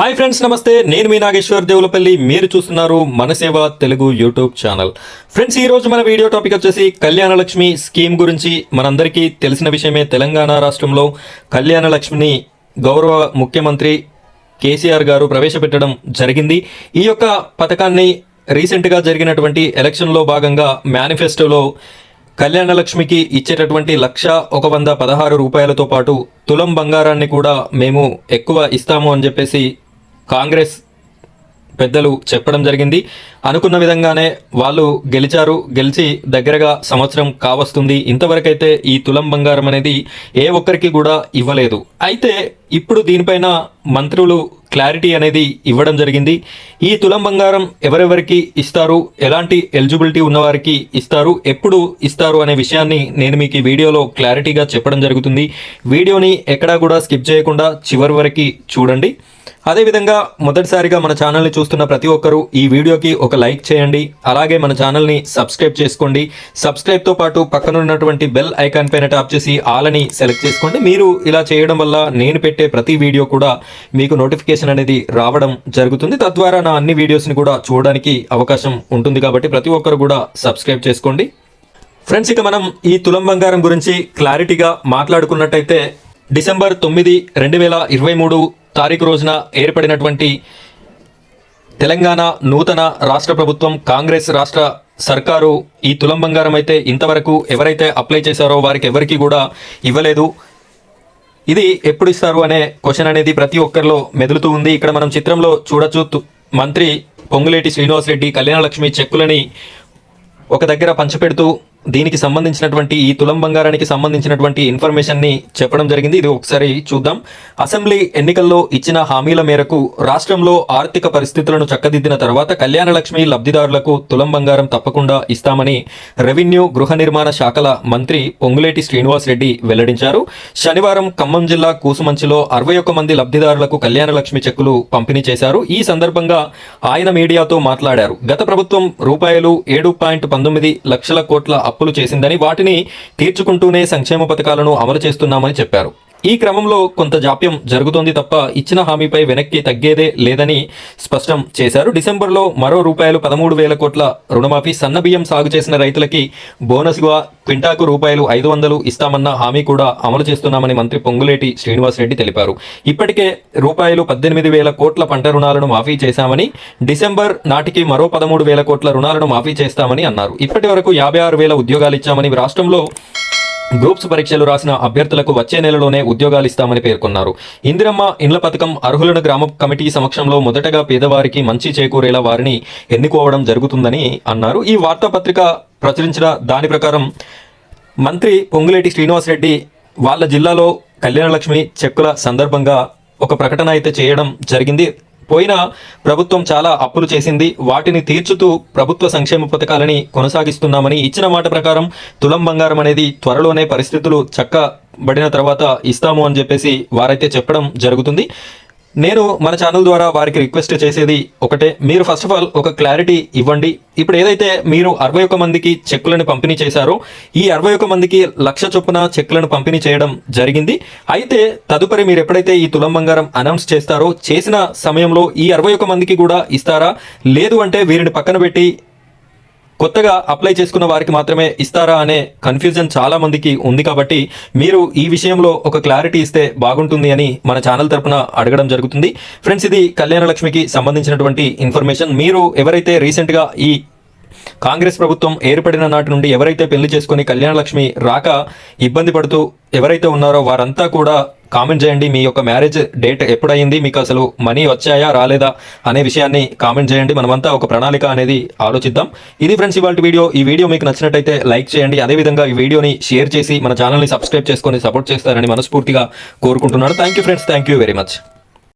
Hi friends నమస్తే. నేను మీ నాగేశ్వర్ దేవులపల్లి. మీరు చూస్తున్నారు Manaseva Telugu YouTube channel. Friends ఈ రోజు మన వీడియో టాపిక్ వచ్చేసి కళ్యాణ లక్ష్మి స్కీమ్ గురించి. మనందరికీ తెలిసిన విషయమే తెలంగాణ రాష్ట్రంలో కళ్యాణ లక్ష్మిని గౌరవ ముఖ్యమంత్రి కేసీఆర్ గారు ప్రవేశపెట్టడం జరిగింది. ఈ యొక్క పథకాన్ని రీసెంట్గా జరిగినటువంటి ఎలక్షన్లో భాగంగా మేనిఫెస్టోలో కళ్యాణ లక్ష్మికి ఇచ్చేటటువంటి లక్ష ఒక వంద పదహారు రూపాయలతో పాటు తులం బంగారాన్ని కూడా మేము ఎక్కువ ఇస్తాము అని చెప్పేసి కాంగ్రెస్ పెద్దలు చెప్పడం జరిగింది. అనుకున్న విధంగానే వాళ్ళు గెలిచారు. గెలిచి దగ్గరగా సంవత్సరం కావస్తుంది. ఇంతవరకైతే ఈ తులం బంగారం అనేది ఏ ఒక్కరికి కూడా ఇవ్వలేదు. అయితే ఇప్పుడు దీనిపైన మంత్రులు క్లారిటీ అనేది ఇవ్వడం జరిగింది. ఈ తులం బంగారం ఎవరెవరికి ఇస్తారు? ఎలాంటి ఎలిజిబిలిటీ ఉన్నవారికి ఇస్తారు? ఎప్పుడు ఇస్తారు అనే విషయాన్ని నేను మీకు ఈ వీడియోలో క్లారిటీగా చెప్పడం జరుగుతుంది. వీడియోని ఎక్కడా కూడా స్కిప్ చేయకుండా చివరి వరకు చూడండి. అదేవిధంగా మొదటిసారిగా మన ఛానల్ని చూస్తున్న ప్రతి ఒక్కరూ ఈ వీడియోకి ఒక లైక్ చేయండి. అలాగే మన ఛానల్ని సబ్స్క్రైబ్ చేసుకోండి. సబ్స్క్రైబ్తో పాటు పక్కన ఉన్నటువంటి బెల్ ఐకాన్ పైన ట్యాప్ చేసి ఆల్ అని సెలెక్ట్ చేసుకోండి. మీరు ఇలా చేయడం వల్ల నేను పెట్టే ప్రతి వీడియో కూడా మీకు నోటిఫికేషన్ అనేది రావడం జరుగుతుంది. తద్వారా నా అన్ని వీడియోస్ని కూడా చూడడానికి అవకాశం ఉంటుంది కాబట్టి ప్రతి ఒక్కరు కూడా సబ్స్క్రైబ్ చేసుకోండి. ఫ్రెండ్స్ ఇక మనం ఈ తులం బంగారం గురించి క్లారిటీగా మాట్లాడుకున్నట్టయితే డిసెంబర్ తొమ్మిది రెండు వేల ఇరవై మూడు తారీఖు రోజున ఏర్పడినటువంటి తెలంగాణ నూతన రాష్ట్ర ప్రభుత్వం కాంగ్రెస్ రాష్ట్ర సర్కారు ఈ తులం బంగారం అయితే ఇంతవరకు ఎవరైతే అప్లై చేశారో వారికి ఎవరికి కూడా ఇవ్వలేదు. ఇది ఎప్పుడు ఇస్తారు అనే క్వశ్చన్ అనేది ప్రతి ఒక్కరిలో మెదులుతూ ఉంది. ఇక్కడ మనం చిత్రంలో చూడొచ్చు మంత్రి పొంగులేటి శ్రీనివాస్ రెడ్డి కళ్యాణ లక్ష్మి చెక్కులని ఒక దగ్గర పంచిపెడుతూ దీనికి సంబంధించినటువంటి ఈ తులం బంగారానికి సంబంధించినటువంటి ఇన్ఫర్మేషన్ని చెప్పడం జరిగింది. ఇది ఒకసారి చూద్దాం. అసెంబ్లీ ఎన్నికల్లో ఇచ్చిన హామీల మేరకు రాష్ట్రంలో ఆర్థిక పరిస్థితులను చక్కదిద్దిన తర్వాత కళ్యాణ లక్ష్మి లబ్ధిదారులకు తులం బంగారం తప్పకుండా ఇస్తామని రెవెన్యూ గృహ నిర్మాణ శాఖల మంత్రి పొంగులేటి శ్రీనివాస్ రెడ్డి వెల్లడించారు. శనివారం ఖమ్మం జిల్లా కూసుమంచిలో అరవై ఒక్క మంది లబ్ధిదారులకు కళ్యాణ లక్ష్మి చెక్కులు పంపిణీ చేశారు. ఈ సందర్భంగా ఆయన మీడియాతో మాట్లాడారు. గత ప్రభుత్వం రూపాయలు ఏడు పాయింట్ పంతొమ్మిది లక్షల కోట్ల అప్పులు చేసిందని వాటిని తీర్చుకుంటూనే సంక్షేమ పథకాలను అమలు చేస్తున్నామని చెప్పారు. ఈ క్రమంలో కొంత జాప్యం జరుగుతోంది తప్ప ఇచ్చిన హామీపై వెనక్కి తగ్గేదే లేదని స్పష్టం చేశారు. డిసెంబర్లో మరో రూపాయలు పదమూడు వేల కోట్ల రుణమాఫీ సన్నబియ్యం సాగు చేసిన రైతులకి బోనస్గా క్వింటాకు రూపాయలు ఐదు వందలు ఇస్తామన్న హామీ కూడా అమలు చేస్తున్నామని మంత్రి పొంగులేటి శ్రీనివాస్ రెడ్డి తెలిపారు. ఇప్పటికే రూపాయలు పద్దెనిమిది వేల కోట్ల పంట రుణాలను మాఫీ చేశామని డిసెంబర్ నాటికి మరో పదమూడు వేల కోట్ల రుణాలను మాఫీ చేస్తామని అన్నారు. ఇప్పటి వరకు యాభై ఆరు వేల ఉద్యోగాలు ఇచ్చామని రాష్ట్రంలో గ్రూప్స్ పరీక్షలు రాసిన అభ్యర్థులకు వచ్చే నెలలోనే ఉద్యోగాలు ఇస్తామని పేర్కొన్నారు. ఇందిరమ్మ ఇండ్ల పథకం అర్హులను గ్రామ కమిటీ సమక్షంలో మొదటగా పేదవారికి మంచి చేకూరేలా వారిని ఎన్నుకోవడం జరుగుతుందని అన్నారు. ఈ వార్తాపత్రిక ప్రచురించిన దాని ప్రకారం మంత్రి పొంగులేటి శ్రీనివాస్ రెడ్డి వాళ్ళ జిల్లాలో కళ్యాణలక్ష్మి చెక్కుల సందర్భంగా ఒక ప్రకటన అయితే చేయడం జరిగింది. పోయిన ప్రభుత్వం చాలా అప్పులు చేసింది. వాటిని తీర్చుతూ ప్రభుత్వ సంక్షేమ పథకాలని కొనసాగిస్తున్నామని ఇచ్చిన మాట ప్రకారం తులం బంగారం అనేది త్వరలోనే పరిస్థితులు చక్కబడిన తర్వాత ఇస్తాము అని చెప్పేసి వారైతే చెప్పడం జరుగుతుంది. నేను మన ఛానల్ ద్వారా వారికి రిక్వెస్ట్ చేసేది ఒకటే. మీరు ఫస్ట్ ఆఫ్ ఆల్ ఒక క్లారిటీ ఇవ్వండి. ఇప్పుడు ఏదైతే మీరు అరవై ఒక్క మందికి చెక్కులను పంపిణీ చేశారో ఈ అరవై ఒక్క మందికి లక్ష చొప్పున చెక్కులను పంపిణీ చేయడం జరిగింది. అయితే తదుపరి మీరు ఎప్పుడైతే ఈ తులం బంగారం అనౌన్స్ చేస్తారో చేసిన సమయంలో ఈ అరవై ఒక్క మందికి కూడా ఇస్తారా? లేదు అంటే వీరిని పక్కన పెట్టి కొత్తగా అప్లై చేసుకున్న వారికి మాత్రమే ఇస్తారా అనే కన్ఫ్యూజన్ చాలా మందికి ఉంది కాబట్టి మీరు ఈ విషయంలో ఒక క్లారిటీ ఇస్తే బాగుంటుంది అని మన ఛానల్ తరపున అడగడం జరుగుతుంది. ఫ్రెండ్స్ ఇది కళ్యాణ లక్ష్మికి సంబంధించినటువంటి ఇన్ఫర్మేషన్ మీరు ఎవరైతే రీసెంట్గా ఈ కాంగ్రెస్ ప్రభుత్వం ఏర్పడిన నాటి నుండి ఎవరైతే పెళ్ళి చేసుకుని కళ్యాణ లక్ష్మి రాక ఇబ్బంది పడుతూ ఎవరైతే ఉన్నారో వారంతా కూడా కామెంట్ చేయండి. మీ యొక్క మ్యారేజ్ డేట్ ఎప్పుడైంది మీకు అసలు మనీ వచ్చాయా రాలేదా అనే విషయాన్ని కామెంట్ చేయండి. మనమంతా ఒక ప్రణాళిక అనేది ఆలోచిద్దాం. ఇది ఫ్రెండ్స్ ఇవాళ వీడియో. ఈ వీడియో మీకు నచ్చినట్టయితే లైక్ చేయండి. అదేవిధంగా ఈ వీడియోని షేర్ చేసి మన ఛానల్ని సబ్స్క్రైబ్ చేసుకొని సపోర్ట్ చేస్తారని మనస్ఫూర్తిగా కోరుకుంటున్నాను. Thank you friends thank you very much